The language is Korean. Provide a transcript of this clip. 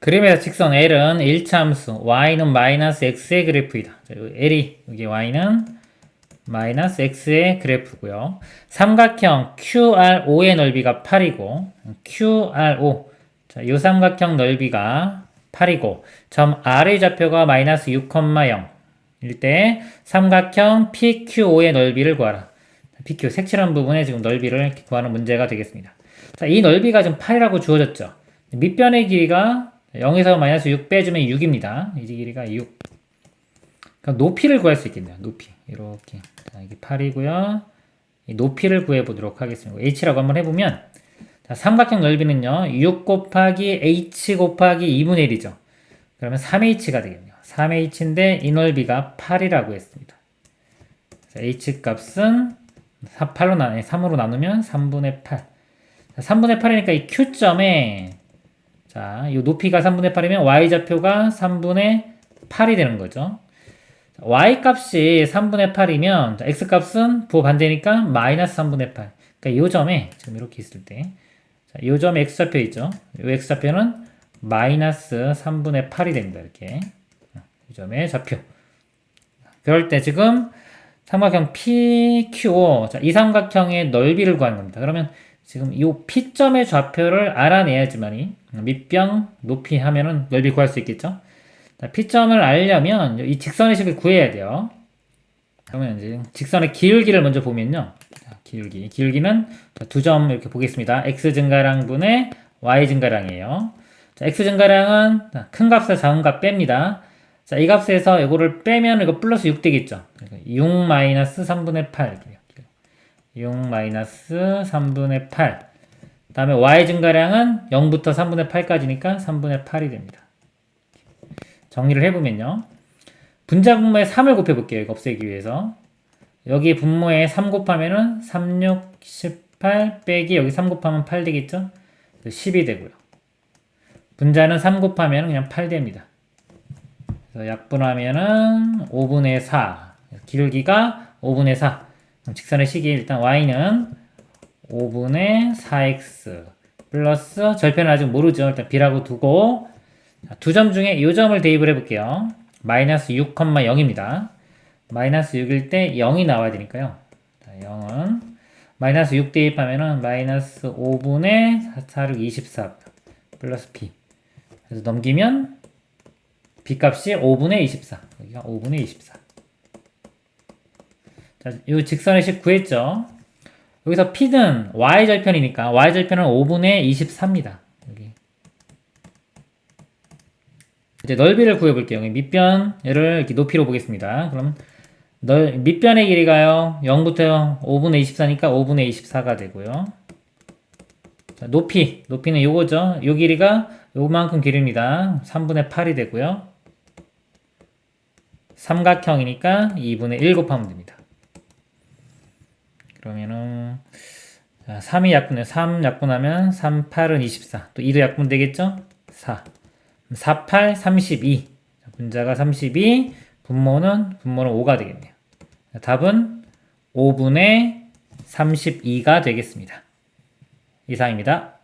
그림에서 직선 L은 1차함수, Y는 마이너스 X의 그래프이다. 자, 요 L이, 여기 Y는 마이너스 X의 그래프고요. 삼각형 QRO의 넓이가 8이고, QRO. 자, 요 삼각형 넓이가 8이고, 점 R의 좌표가 마이너스 6,0. 일 때, 삼각형 PQO의 넓이를 구하라. PQ 색칠한 부분에 지금 넓이를 구하는 문제가 되겠습니다. 자, 이 넓이가 지금 8이라고 주어졌죠. 밑변의 길이가 0에서 마이너스 6 빼주면 6입니다. 이 길이가 6. 그럼 높이를 구할 수 있겠네요. 높이. 이렇게. 자, 이게 8이고요. 이 높이를 구해보도록 하겠습니다. h라고 한번 해보면, 자, 삼각형 넓이는요, 6 곱하기 h 곱하기 2분의 1이죠. 그러면 3h가 되겠네요. 3h인데 이 넓이가 8이라고 했습니다. 자, h 값은 8로 나, 3으로 나누면 3분의 8. 자, 3분의 8이니까 이 Q점에 자, 이 높이가 3분의 8이면 y좌표가 3분의 8이 되는 거죠. 자, y 값이 3분의 8이면 x 값은 부호 반대니까 마이너스 3분의 8. 그러니까 이 점에 지금 이렇게 있을 때, 자, 이 점에 x좌표 있죠. 이 x좌표는 마이너스 3분의 8이 됩니다. 이렇게 이 점의 좌표. 그럴 때 지금 삼각형 PQO, 자, 이 삼각형의 넓이를 구하는 겁니다. 그러면 지금 이 P점의 좌표를 알아내야지만이 밑변 높이 하면은 넓이 구할 수 있겠죠? 자, P점을 알려면 이 직선의 식을 구해야 돼요. 그러면 이제 직선의 기울기를 먼저 보면요. 자, 기울기. 기울기는 두 점 이렇게 보겠습니다. x 증가량 분의 y 증가량이에요. 자, x 증가량은 큰 값을 작은 값 뺍니다. 자, 이 값에서 이거를 빼면 이거 플러스 6 되겠죠. 6 마이너스 3분의 8. 6 마이너스 3분의 8. 그 다음에 y 증가량은 0부터 3분의 8까지니까 3분의 8이 됩니다. 정리를 해보면요. 분자 분모에 3을 곱해볼게요. 이거 없애기 위해서. 여기 분모에 3 곱하면은 3, 6, 18 빼기 여기 3 곱하면 8 되겠죠? 10이 되고요. 분자는 3 곱하면 그냥 8 됩니다. 그래서 약분하면은 5분의 4. 기울기가 5분의 4. 그럼 직선의 식이 일단 y는 5분의 4x 플러스 절편은 아직 모르죠. 일단 b라고 두고 두 점 중에 이 점을 대입을 해볼게요. 마이너스 6,0입니다. 마이너스 6일 때 0이 나와야 되니까요. 자, 0은 마이너스 6 대입하면은 마이너스 5분의 4, 6, 24 플러스 b 그래서 넘기면 b 값이 5분의 24 여기가 5분의 24 자, 이 직선의 식 구했죠. 여기서 P는 Y절편이니까 Y절편은 5분의 24입니다. 여기. 이제 넓이를 구해볼게요. 여기 밑변, 얘를 이렇게 높이로 보겠습니다. 그럼 넓, 밑변의 길이가요. 0부터 5분의 24니까 5분의 24가 되고요. 자, 높이, 높이는 요거죠. 요 길이가 요만큼 길입니다. 3분의 8이 되고요. 삼각형이니까 2분의 1 곱하면 됩니다. 그러면은 3이 약분해 3 약분하면 3, 8은 24. 또 2도 약분 되겠죠? 4. 4, 8, 32. 분자가 32, 분모는 분모는 5가 되겠네요. 답은 5분의 32가 되겠습니다. 이상입니다.